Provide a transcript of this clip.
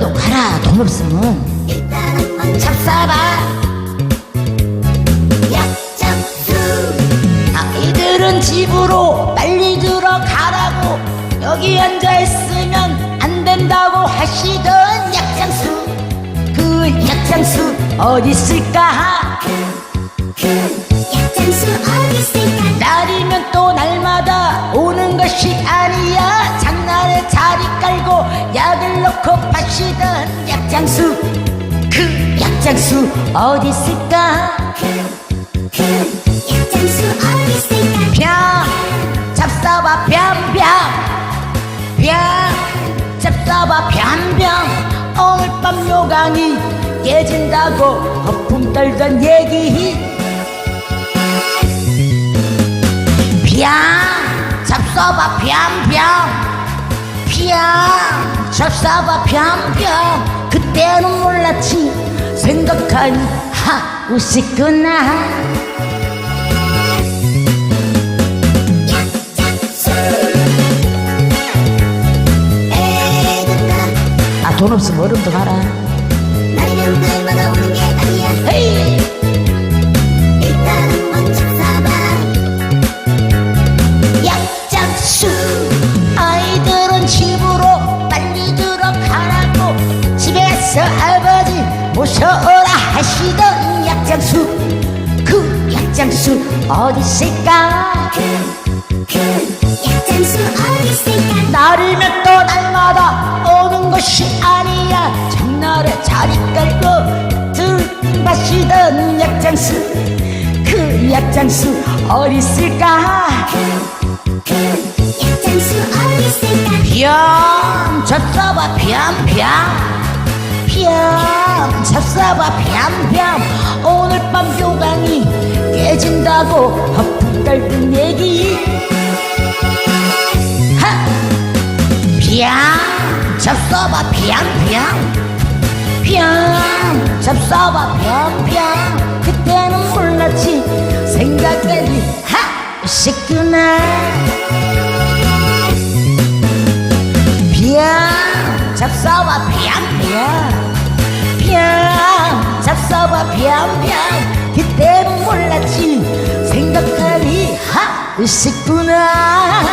한번더 가라 돈 없으면 일단 한번 잡사봐. 약잡수. 아이들은 집으로 빨리 들어가라고. 여기 앉아있으면 안 된다고 하시던 약장수. 그 약장수 어디 있을까? 그, 그 약장수 어디 있을까? 날이면 또 날마다 오는 것이 아 파시던 약장수. 그 약장수 어디 있을까? 약장수 어디 있을까? 병 잡숴봐 병병 병 잡숴봐 병병 오늘 밤 요강이 깨진다고 거품 떨던 얘기. 병 잡숴봐 병 병병 잡숴봐 병병 그때는 몰랐지. 생각하니 하 웃었구나. 약장수 애국가 아돈 없으면 얼음도 가라 모셔오라 하시던 약장수. 그 약장수 어디 있을까? 약장수 어디 있을까? 날이면 또 날마다 오는 것이 아니야. 장날에 자리 깔고 들마시던 약장수. 그 약장수 어디 있을까? 약장수 어디 있을까? 병 잡숴봐 병병 병 잡숴봐 병병 오늘 밤 요강이 깨진다고 허풍 떨던 얘기. 하! 병 잡숴봐 병병 병 잡숴봐 병병 그때는 몰랐지 생각해니 하! 웃었구나 병 잡숴봐 병 병병 잡숴봐 병병 그때는 몰랐지. 생각하니 하 웃었구나